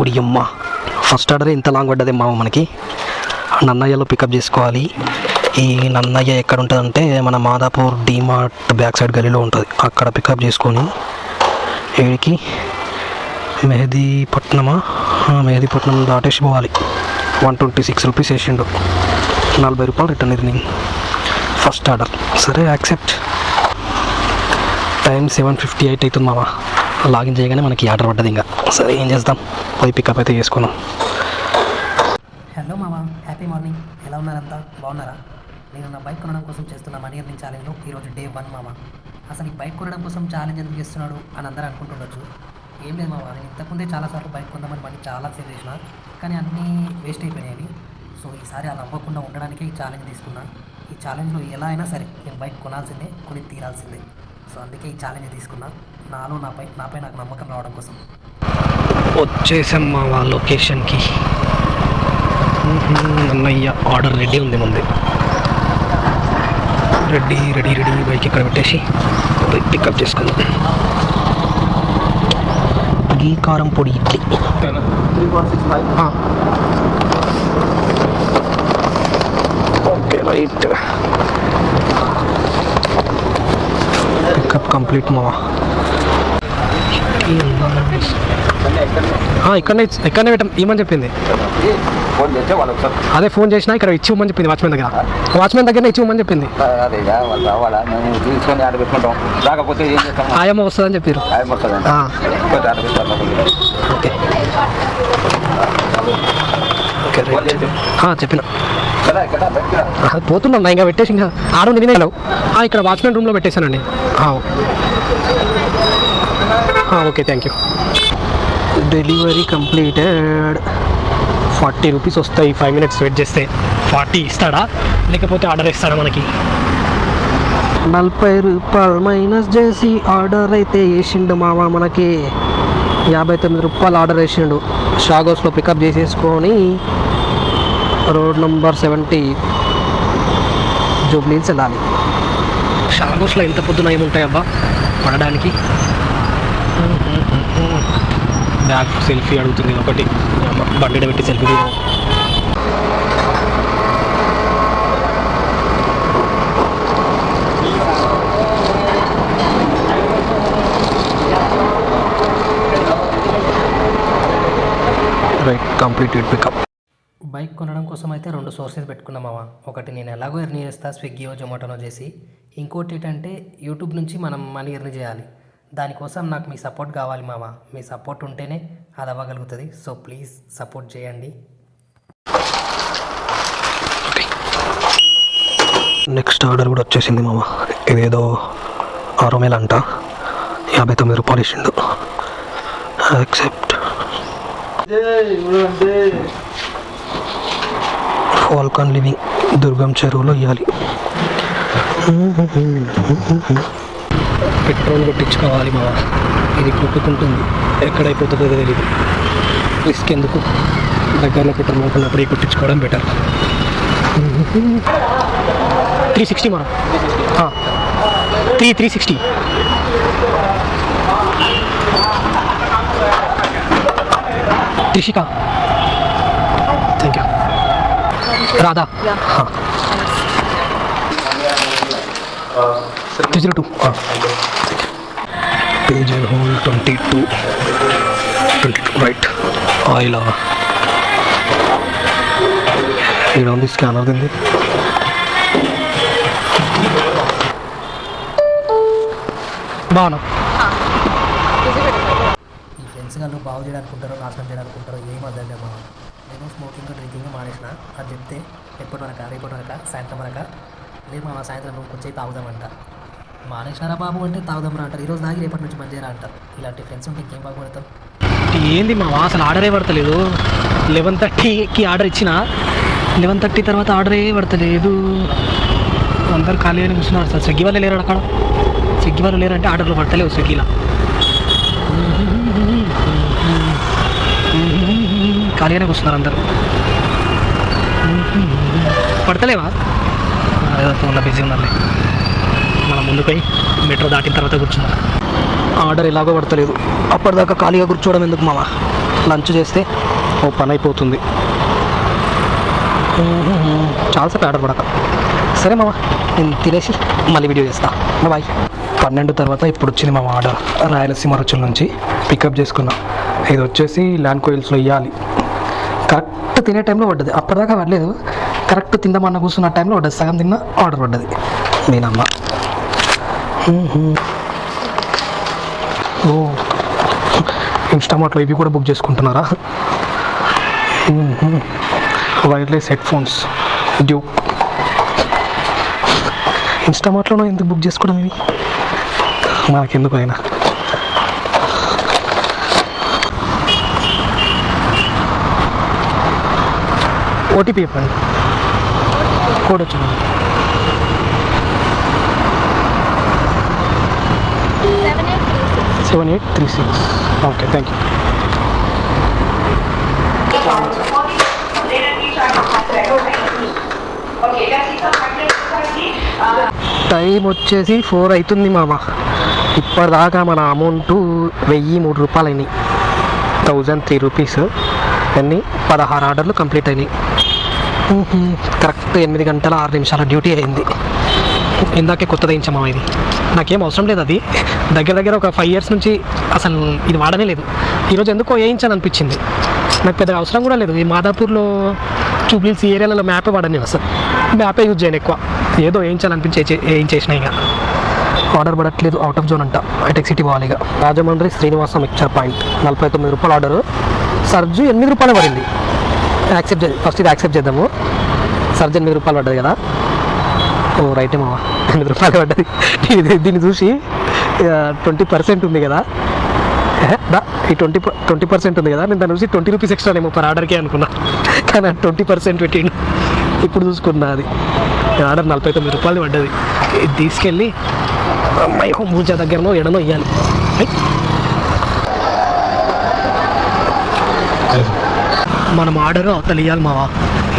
ఉడియమ్మ first order ఇంత long పడ్డది మామ మనకి. నన్నయ్యలో పికప్ చేసుకోవాలి. ఈ నన్నయ్య ఎక్కడ ఉంటుందంటే మన మాదాపూర్ డీమార్ట్ బ్యాక్ సైడ్ గలీలో ఉంటుంది. అక్కడ పికప్ చేసుకొని ఏడికి మెహదీపట్నమా? మెహదీపట్నం దాటేసి పోవాలి. వన్ ట్వంటీ సిక్స్ రూపీస్ వేసిండు. నలభై రూపాయలు రిటర్న్ ఎర్నింగ్ ఫస్ట్ ఆర్డర్ సరే accept time seven fifty eight అవుతుంది మామ. లాగిన్ చేయగానే మనకి ఆర్డర్ పడ్డది ఇంకా. సరే ఏం చేద్దాం? పోయి పికప్ అయితే చేసుకున్నాం హలో మామ హ్యాపీ మార్నింగ్ ఎలా ఉన్నారంతా? బాగున్నారా? నేను నా బైక్ కొనడం కోసం చేస్తున్న మనీ అర్నింగ్ ఛాలెంజ్లో ఈరోజు డే వన్ మామ. అసలు ఈ బైక్ కొనడం కోసం ఛాలెంజ్ ఎందుకు చేస్తున్నాడు అని అందరూ అనుకుంటుండొచ్చు. ఏం లేదు మామ నేను ఇంతకుముందే చాలాసార్లు బైక్ కొందామని మనీ చాలా సేవ్ చేసిన కానీ అన్నీ వేస్ట్ అయిపోయినాయి సో ఈసారి అలా అవ్వకుండా ఉండడానికే ఈ ఛాలెంజ్ తీసుకున్నా. ఈ ఛాలెంజ్లో ఎలా అయినా సరే నేను బైక్ కొనాల్సిందే కొని తీరాల్సిందే. సో అందుకే ఈ ఛాలెంజ్ తీసుకున్నా. నాలో నాపై నాపై నాకు నమ్మకం రావడం కోసం. వచ్చేసాం మా వాళ్ళ లొకేషన్కి అన్నయ్య ఆర్డర్ రెడీ ఉంది ముందు రెడీ రెడీ రెడీ బైక్ ఇక్కడ పెట్టేసి పోయి పికప్ చేసుకుందాం గీ కారం పొడి ఇడ్లీ ఆ. ఓకే రైట్ పికప్ కంప్లీట్ మావా ఆ, ఇక్కడనే ఇక్కడనే పెట్టం ఏమని చెప్పింది. ఫోన్ చేస్తే అదే ఫోన్ చేసినా ఇక్కడ ఇచ్చి ఇవ్వమని చెప్పింది వాచ్మెన్ దగ్గర. వాచ్మెన్ దగ్గర ఇచ్చి ఇవ్వమని చెప్పింది. అదే ఇక ఆయమ్మ వస్తుందని చెప్పారు ఓకే. చెప్పిన. పోతున్నాం ఇంకా పెట్టేసి ఇంకా ఆడ నేనే ఇక్కడ వాచ్మెన్ రూమ్లో పెట్టేశానండి. Okay thank you delivery completed forty rupees వస్తాయి ఫైవ్ మినిట్స్ వెయిట్ చేస్తే. ఫార్టీ ఇస్తాడా? లేకపోతే ఆర్డర్ ఇస్తాడా మనకి? నలభై రూపాయలు మైనస్ చేసి ఆర్డర్ అయితే వేసిండు మామ మనకి. యాభై తొమ్మిది రూపాయలు ఆర్డర్ వేసిండు షాగోస్లో పికప్ చేసేసుకొని రోడ్ నంబర్ సెవెంటీ జూబ్లీన్స్ వెళ్ళాలి. షాగోస్లో ఎంత పొద్దున ఏముంటాయి అబ్బా పడడానికి? బ్యాగ్ సెల్ఫీ అడుగుతుంది ఒకటి. బండి పెట్టి selfie right completed pickup bike కొనడం కోసం అయితే రెండు సోర్సెస్ పెట్టుకున్నామా ఒకటి నేను ఎలాగో ఎర్న్ చేస్తా స్విగ్గీయో జొమాటోనో చేసి. ఇంకోటి ఏంటంటే యూట్యూబ్ నుంచి మనం మనీ ఎర్న్ చేయాలి. దానికోసం నాకు మీ సపోర్ట్ కావాలి మామ. మీ సపోర్ట్ ఉంటేనే అది అవ్వగలుగుతుంది. సో ప్లీజ్ సపోర్ట్ చేయండి. నెక్స్ట్ ఆర్డర్ కూడా వచ్చేసింది మామ. ఇదేదో ఆరు వేలు అంట యాభై తొమ్మిది రూపాయలు ఇచ్చిండు. యాక్సెప్ట్. ఫాల్కాన్ లివింగ్ దుర్గం చెరువులో ఇవ్వాలి పెట్రోల్ కొట్టించుకోవాలి మామ ఇది కొట్టుకుంటుంది. ఎక్కడైపోతుందో తెలియదు రిస్క్ ఎందుకు? దగ్గరలో పెట్రోల్ కొట్టుకున్నప్పుడు కొట్టించుకోవడం బెటర్ త్రీ సిక్స్టీ మనం three three sixty Trishika. Thank you Radha. Three zero two page and whole twenty two twenty two right oil ఇక్కడ ఉంది స్కానర్ దింది బాగున్నా. ఈ ఫ్రెండ్స్ గారు బాగు చేయాలనుకుంటారో నాశనం చేయాలనుకుంటారో ఏం అర్థం మామ నేను స్మోకింగ్ డ్రింకింగ్ మానేసిన. అది చెప్తే ఎప్పటి వరక రేపటి వరక సాయంత్రం వరక. లేదు మా సాయంత్రం రూమ్కి వచ్చి తాగుదామంట. మానేసినారా బాబు అంటే తాగుదాం అంటారు. ఈరోజు దాగి రేపటి నుంచి బంద్ అంటారు. ఇలాంటి ఫ్రెండ్స్ ఉంటే ఇంకేం బాగుపడతాం ఏంది మా అసలు ఆర్డరే పడతలేదు. లెవెన్ థర్టీకి ఆర్డర్ ఇచ్చిన లెవెన్ థర్టీ తర్వాత ఆర్డరే పడతలేదు. అందరు ఖాళీ అని కూర్చున్నారు అసలు స్విగ్గీ వాళ్ళు లేరు అక్కడ? స్విగ్గీ వాళ్ళు లేరంటే ఆర్డర్లు పడతలేవు స్విగ్గీలో. ఖాళీగానే కూర్చున్నారు అందరు. పడతలేవా? ఏదో ఫోన్లో బిజీ ఉన్నారులే ముందుకై మెట్రో దాటిన తర్వాత కూర్చున్నాం ఆర్డర్ ఎలాగో పడతలేదు. అప్పటిదాకా ఖాళీగా కూర్చోవడం ఎందుకు మామ? లంచ్ చేస్తే ఓ పని అయిపోతుంది. చాలాసేపు ఆర్డర్ పడక. సరే మామ నేను తినేసి మళ్ళీ వీడియో చేస్తా. బాయ్. పన్నెండు తర్వాత ఇప్పుడు వచ్చింది మా ఆర్డర్. రాయలసీమ రుచుల నుంచి పికప్ చేసుకున్నాం. ఇది వచ్చేసి ల్యాండ్ కోయిల్స్లో ఇవ్వాలి కరెక్ట్ తినే టైంలో పడ్డది. అప్పటిదాకా పడలేదు. కరెక్ట్ తిందామన్న కూర్చున్న టైంలో పడ్డది. సగం తిన్న ఆర్డర్ పడ్డది. నేనమ్మ. ఓ. ఇన్స్టామార్ట్లో ఇవి కూడా బుక్ చేసుకుంటున్నారా? వైర్లెస్ హెడ్ ఫోన్స్ డ్యూ ఇన్స్టామార్ట్లోనూ ఎందుకు బుక్ చేసుకోవడం ఇవి? మనకెందుకు అయినా ఓటీపీ చెప్పండి కోడ్ వచ్చింది. Seven eight three six okay thank you time వచ్చేసి ఫోర్ అవుతుంది మామ. ఇప్పటిదాకా మన అమౌంట్ వెయ్యి మూడు రూపాయలు అయినాయి థౌజండ్ త్రీ రూపీస్. అన్నీ పదహారు ఆర్డర్లు కంప్లీట్ అయినాయి. కరెక్ట్ ఎనిమిది గంటల ఆరు నిమిషాల డ్యూటీ అయింది. ఇందాకే కొత్తది వేయించామా ఇది. నాకేం అవసరం లేదు అది. దగ్గర దగ్గర ఒక ఫైవ్ ఇయర్స్ నుంచి అసలు ఇది వాడనే లేదు. ఈరోజు ఎందుకో వేయించాను అనిపించింది. నాకు పెద్దగా అవసరం కూడా లేదు. ఈ మాదాపూర్లో చూపిల్స్ ఈ ఏరియాలలో మ్యాపే వాడని అసలు. మ్యాపే యూజ్ చేయను ఎక్కువ. ఏదో వేయించాలనిపించి వేయించేసిన ఇక. ఆర్డర్ పడట్లేదు. అవుట్ ఆఫ్ జోన్ అంట. హైటెక్ సిటీ పోవాలి ఇక. రాజమండ్రి శ్రీనివాస మిక్చర్ పాయింట్ నలభై తొమ్మిది రూపాయలు ఆర్డర్ సర్జు ఎనిమిది రూపాయలు పడింది. యాక్సెప్ట్ ఫస్ట్ ఇది యాక్సెప్ట్ చేద్దాము. సర్జు ఎనిమిది రూపాయలు పడ్డది కదా. ఓ రైట్ మావా ఎనిమిది రూపాయలు పడ్డది. దీన్ని చూసి ట్వంటీ పర్సెంట్ ఉంది కదా. దా ఈ ట్వంటీ ట్వంటీ పర్సెంట్ ఉంది కదా. నేను దాని చూసి ట్వంటీ రూపీస్ ఎక్స్ట్రా ఏమో పర్ ఆర్డర్కే అనుకున్నా. కానీ ట్వంటీ పర్సెంట్ పెట్టిండు. ఇప్పుడు చూసుకున్నా అది. ఆర్డర్ నలభై తొమ్మిది రూపాయలు పడ్డది. ఇది తీసుకెళ్ళి అమ్మాయి మూజా దగ్గరనో ఎడనో ఇవ్వాలి మనం ఆర్డర్ అవతలు ఇవ్వాలి మావా.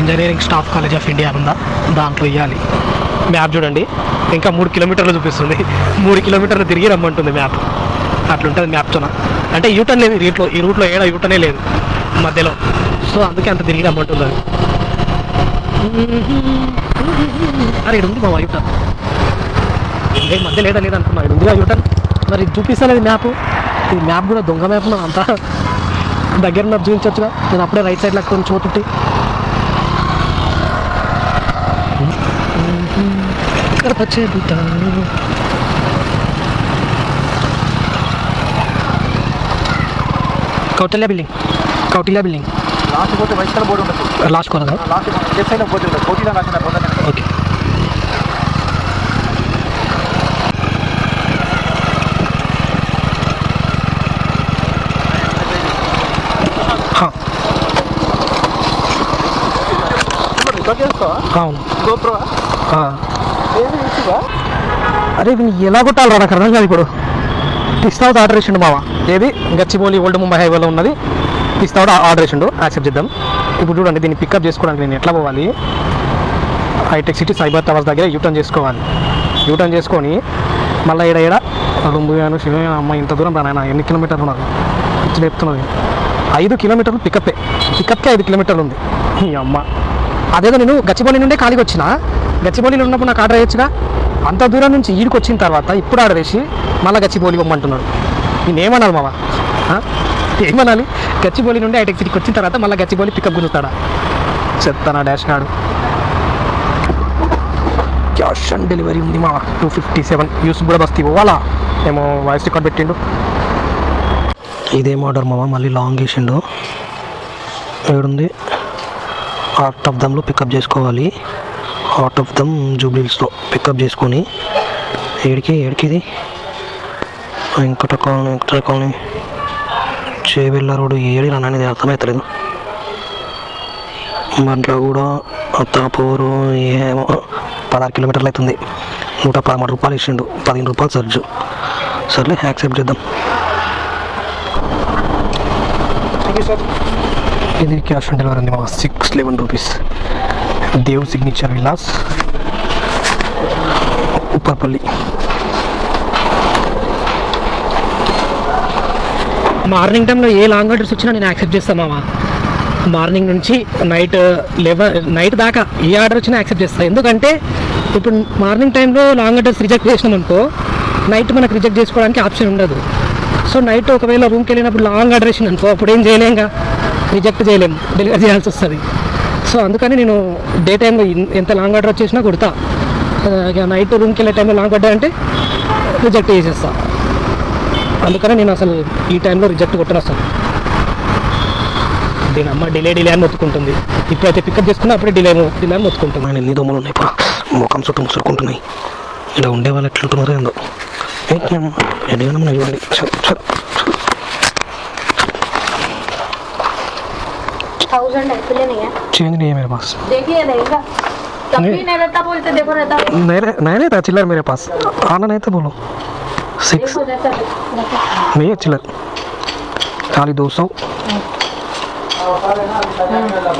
Engineering Staff College of India ఉందా దాంట్లో ఇవ్వాలి మ్యాప్ చూడండి. ఇంకా మూడు కిలోమీటర్లు చూపిస్తుంది. మూడు కిలోమీటర్లు తిరిగి రమ్మంటుంది మ్యాప్. అట్లుంటుంది మ్యాప్తోన అంటే యూటర్న్ లేదు ఈ రూట్లో ఈ రూట్లో ఏడా యూటర్నే లేదు మధ్యలో. సో అందుకే అంత తిరిగి రమ్మంటుంది. అది అరే ఇక్కడ ఉంది మా యూటర్న్ నేను మధ్య లేదా లేదు అనుకున్నా ఇది ఉందిగా యూటర్న్ మరి ఇది చూపిస్తలేదు మ్యాప్. ఈ మ్యాప్ కూడా దొంగ మ్యాప్ అంతా. దగ్గర నాకు చూపించవచ్చుగా నేను అప్పుడే రైట్ సైడ్లో కొంచెం చూతుంటే కడప చెబుతాను Kautilya building Kautilya building last పోతే వైట్ కలర్ బోర్డు ఉంటుంది లాస్ట్ కొనగా లాస్ట్ లెఫ్ట్ సైడ్ పోతే ఉంటుంది కోటిలో రాసిన పోతే ఓకే हाँ రికార్డ్ చేసుకో అవును గోప్రో ఆ. ఏమి ఇచ్చుగా అరే వీళ్ళు ఎలా కొట్టాలరా నాకు అర్థం కాదు ఇప్పుడు? పిస్తావుతో ఆర్డర్ చేసిండు మావా? ఏది? గచ్చిబౌలి ఓల్డ్ ముంబై హైవేలో ఉన్నది. పిస్తావుడు ఆర్డర్ చేసిండు యాక్సెప్ట్ చేద్దాం. ఇప్పుడు చూడండి దీన్ని పికప్ చేసుకోవడానికి నేను ఎట్లా పోవాలి? హైటెక్ సిటీ సైబర్ టవర్స్ దగ్గర యూటర్న్ చేసుకోవాలి. యూటర్న్ చేసుకొని మళ్ళీ ఏడ ఏడ? రుంబుగాను శివగాను అమ్మ ఇంత దూరం రా నాయన ఎన్ని కిలోమీటర్లు ఉన్నారు ఇచ్చి చెప్తున్నది. ఐదు కిలోమీటర్లు పికప్పే పికప్కే ఐదు కిలోమీటర్లు ఉంది. ఈ అమ్మ. అదేదో నేను గచ్చిబౌలి నుండే ఖాళీకి వచ్చిన? గచ్చిబౌలిలో ఉన్నప్పుడు నాకు ఆర్డర్ వేయొచ్చుగా అంత దూరం నుంచి ఈడికి వచ్చిన తర్వాత ఇప్పుడు ఆర్డర్ వేసి మళ్ళీ గచ్చిబౌలి ఇవ్వమంటున్నాడు. నేనేమనాలి మావా? ఏమనాలి? గచ్చిబౌలి నుండి హైటెక్ సిటీకి వచ్చిన తర్వాత మళ్ళీ గచ్చిబౌలి పికప్ గుంజుతాడా? చెప్తానా dash card cash on delivery ఉంది మా టూ ఫిఫ్టీ సెవెన్ యూస్ కూడా బస్తీ పోవాలా ఏమో వాయిస్ రికార్డ్ పెట్టిండు. ఇదేం ఆర్డర్ మావా? మళ్ళీ లాంగ్ వేసిండు ఏడుంది? ఆర్ట్ ఆఫ్ దమ్లో పికప్ చేసుకోవాలి. హార్ట్ ఆఫ్ దమ్ జూబ్లీస్లో పికప్ చేసుకొని ఏడికి ఏడికి ఇది Venkata colony Venkata colony Chevella road AD అనేది అర్థమవుతలేదు దాంట్లో కూడా అత్తాపూరు ఏమో పదహారు కిలోమీటర్లు అవుతుంది నూట పదమూడు రూపాయలు ఇచ్చిండు. పదిహేను రూపాయలు సర్జు. సర్లే యాక్సెప్ట్ చేద్దాం. ఇది క్యాష్ ఆన్ డెలివరీ ఉంది మా six eleven rupees. Dev signature Vilas Upparpally. Morning టైంలో ఏ లాంగ్ ఆర్డర్స్ వచ్చినా నేను యాక్సెప్ట్ చేస్తాను మామ మార్నింగ్ నుంచి నైట్ లెవెన్ నైట్ దాకా ఏ ఆర్డర్ వచ్చినా యాక్సెప్ట్ చేస్తాను ఎందుకంటే ఇప్పుడు మార్నింగ్ టైంలో లాంగ్ అడ్రస్ రిజెక్ట్ చేసినాం అనుకో నైట్ మనకు రిజెక్ట్ చేసుకోవడానికి ఆప్షన్ ఉండదు. సో నైట్ ఒకవేళ రూమ్కి వెళ్ళినప్పుడు లాంగ్ ఆర్డర్ అనుకో అప్పుడు ఏం చేయలేంగా రిజెక్ట్ చేయలేము డెలివరీ చేయాల్సి వస్తుంది. సో అందుకని నేను డే టైంలో ఎంత లాంగ్ ఆర్డర్ వచ్చేసినా కుడతా. నైట్ రూమ్కి వెళ్ళే టైంలో లాంగ్ ఆర్డర్ అంటే రిజెక్ట్ చేసేస్తా. అందుకని నేను అసలు ఈ టైంలో రిజెక్ట్ కొట్టనొస్తాను దీని అమ్మ డిలే డిలే అని మొత్తుకుంటుంది. ఇప్పుడైతే పికప్ చేసుకున్నా అప్పుడే డిలే డిలే అని మొత్తుకుంటుంది. ఆయన ఎన్ని దోమలు ఉన్నాయి పా. ముఖం చుట్టూ ముసురుకుంటున్నాయి. ఇలా ఉండే వాళ్ళు ఎట్లుంటున్నారో ఏందో. ఎడిగా చూడండి. है चेंज नहीं है। मेरे पास। देखिए नहीं। नहीं रहता बोलते देखो रहता। नहीं नहीं रहता चिल्लर मेरे पास। आना नहीं तो बोलो। सिक्स नहीं है चिल्लर खाली दो सौ।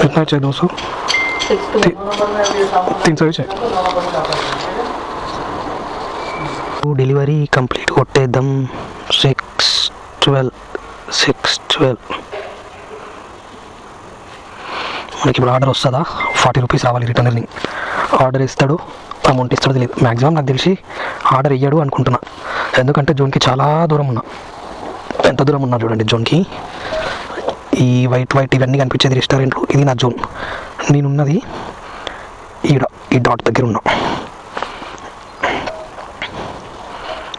कितना चाहिए दो सौ? तीन सौ चाहिए। डिलीवरी कंप्लीट होते दम सिक्स ट्वेल्व सिक्स ट्वेल्व మనకి ఇప్పుడు ఆర్డర్ వస్తుందా? ఫార్టీ రూపీస్ రావాలి రిటర్న్ ఎర్నింగ్ ఆర్డర్ ఇస్తాడు అమౌంట్ ఇస్తాడో తెలియదు మ్యాక్సిమం నాకు తెలిసి ఆర్డర్ ఇయ్యాడు అనుకుంటున్నా. ఎందుకంటే జోన్కి చాలా దూరం ఉన్నా. ఎంత దూరం ఉన్నా చూడండి జోన్కి. ఈ వైట్ వైట్ ఇవన్నీ కనిపించేది రెస్టారెంట్లు. ఇది నా జోన్. నేనున్నది ఈడ ఈ డాట్ దగ్గర ఉన్నా.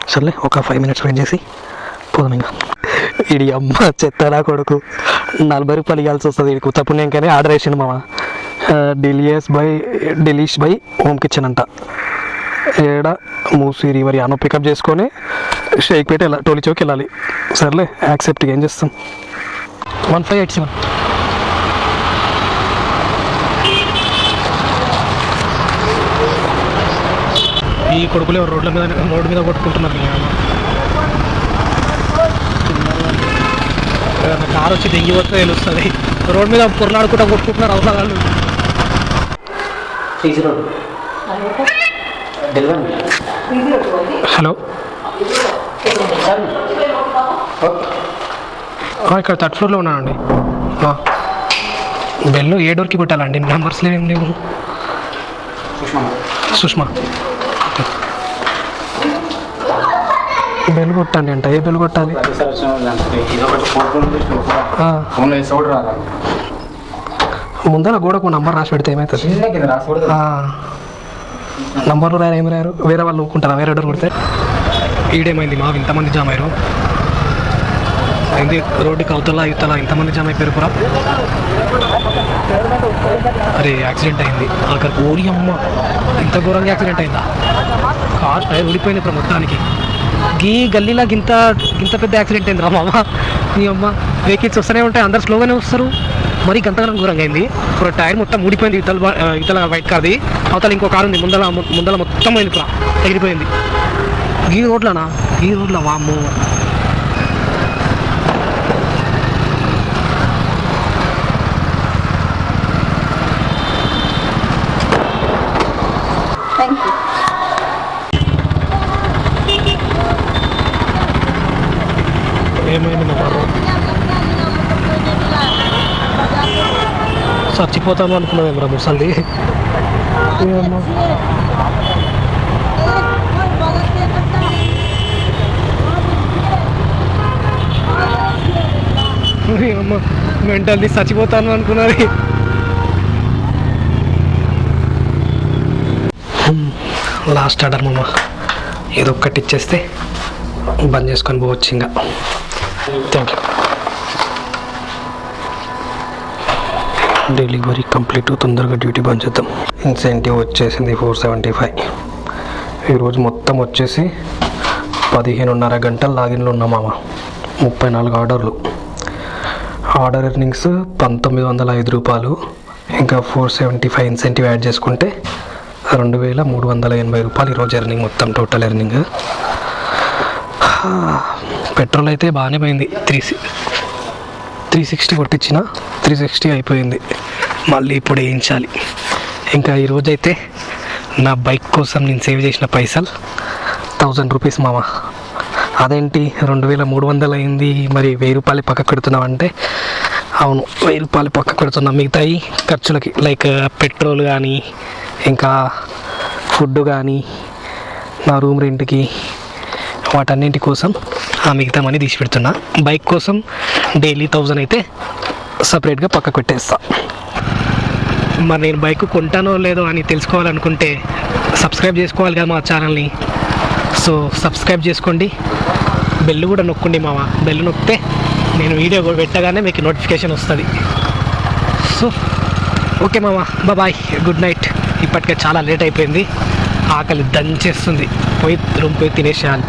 సర్లే ఒక ఫైవ్ మినిట్స్ వెయిట్ చేసి పోదాం ఇంకా. ఇది అమ్మ చెత్తనా కొడుకు. నలభై రూపాయలు ఇవ్వాల్సి వస్తుంది ఇది ఉత్త పుణ్యంకనే ఆర్డర్ వేసిండు మామ. డెలియస్ by delish by home kitchen అంట. ఏడ మూసి రివర్ యానో పికప్ చేసుకొని షేక్ పెట్టి వెళ్ళాలి టోలీ చౌక్ వెళ్ళాలి. సర్లే యాక్సెప్ట్ ఏం చేస్తాం. One five eight seven. ఈ కొడుకులు ఎవరు రోడ్ల మీద రోడ్డు మీద కొట్టుకుంటున్నారు మీ అమ్మ. ఏదైనా కారు వచ్చి దెంగిపోతే తెలుస్తుంది. రోడ్ మీద పొరలాడుకుంటా కొట్టుకుంటున్నారు అవసరం వాళ్ళు హలో. ఇక్కడ థర్డ్ ఫ్లోర్లో ఉన్నానండి. ఆ. బెల్ ఏ డోర్కి కొట్టాలండి నెంబర్స్ ఏం లేవు? సుష్మా. బెల్ కొట్టండి అంట. ఏ బెల్ కొట్టాలి? కూడా ముందర గోడకు నంబర్ రాసి పెడితే ఏమవుతుంది చిన్న కింద నంబర్లు ఏమి రారు వేరే వాళ్ళు ఒప్పుకుంటారా వేరే డోర్ కొడితే? ఈడేమైంది మా ఇంతమంది జామ్ అయ్యారు. ఏంది? రోడ్డుకి అవతల ఇవతల ఇంతమంది జామ్ అయిపోయారు పురా అరే యాక్సిడెంట్ అయింది. అక్కడ ఓరి అమ్మ ఇంత ఘోరంగా యాక్సిడెంట్ అయిందా? కార్ టైర్ ఊడిపోయింది ఇప్పుడు మొత్తానికి. గీ గల్లీలా గింత గింత పెద్ద యాక్సిడెంట్ అయింది రా మామ. మీ అమ్మ. వెహికల్స్ వస్తూనే ఉంటాయి అందరు స్లోగానే వస్తారు. మరీ గంతగానం ఘోరంగా అయింది. ఇప్పుడు టైర్ మొత్తం ఊడిపోయింది ఇతల ఇతల వైట్ కార్ది. అవతల ఇంకో కారు ఉంది ముందల ముందల మొత్తం అయింది ఇప్పుడు ఎగిరిపోయింది. ఈ రోడ్లనా? ఈ రోడ్ల వామ్మో చచ్చిపోతాను అనుకున్నాను ఏమరా ముసలి ఏమో మెంటల్ది చచ్చిపోతాను అనుకున్నది లాస్ట్ ఆర్డర్ మమ్మ ఇది ఒక్కటి ఇచ్చేస్తే బంద్ చేసుకొని పోవచ్చు ఇంకా. థ్యాంక్ యూ డెలివరీ కంప్లీట్ తొందరగా డ్యూటీ బంద్ చేద్దాం. ఇన్సెంటివ్ వచ్చేసింది ఫోర్ సెవెంటీ ఫైవ్. ఈరోజు మొత్తం వచ్చేసి పదిహేనున్నర గంటలు లాగిన్లో ఉన్నాం మామ. ముప్పై నాలుగు ఆర్డర్లు. ఆర్డర్ ఎర్నింగ్స్ పంతొమ్మిది వందల ఐదు రూపాయలు. ఇంకా four seventy five incentive add చేసుకుంటే రెండు వేల మూడు వందల ఎనభై రూపాయలు ఈరోజు ఎర్నింగ్ మొత్తం టోటల్ ఎర్నింగ్. పెట్రోల్ అయితే బాగానే పోయింది. త్రీ త్రీ సిక్స్టీ కొట్టించిన త్రీ సిక్స్టీ అయిపోయింది. మళ్ళీ ఇప్పుడు వేయించాలి. ఇంకా ఈరోజైతే నా బైక్ కోసం నేను సేవ్ చేసిన పైసలు థౌజండ్ రూపీస్ మామ. అదేంటి రెండు వేల మూడు వందలు అయింది మరి వెయ్యి రూపాయలు పక్కకు పెడుతున్నావు అంటే అవును వెయ్యి రూపాయలు పక్కకు పెడుతున్నాం. మిగతాయి ఖర్చులకి లైక్ పెట్రోల్ కానీ ఇంకా ఫుడ్ కానీ నా రూమ్ రెంట్కి వాటన్నింటి కోసం ఆ మిగతా మనీ తీసి పెడుతున్నా బైక్ కోసం డైలీ థౌజండ్ అయితే సపరేట్గా పక్కకు పెట్టేస్తా మరి నేను బైక్ కొంటానో లేదో అని తెలుసుకోవాలనుకుంటే సబ్స్క్రైబ్ చేసుకోవాలి కదా మా ఛానల్ని సో సబ్స్క్రైబ్ చేసుకోండి. బెల్ కూడా నొక్కండి మామ బెల్ నొక్కితే నేను వీడియో కూడా పెట్టగానే మీకు నోటిఫికేషన్ వస్తుంది. సో ఓకే మామ బాయ్ గుడ్ నైట్ ఇప్పటికే చాలా లేట్ అయిపోయింది. ఆకలి దంచేస్తుంది. పోయి రూమ్ పోయి తినేసేయాలి.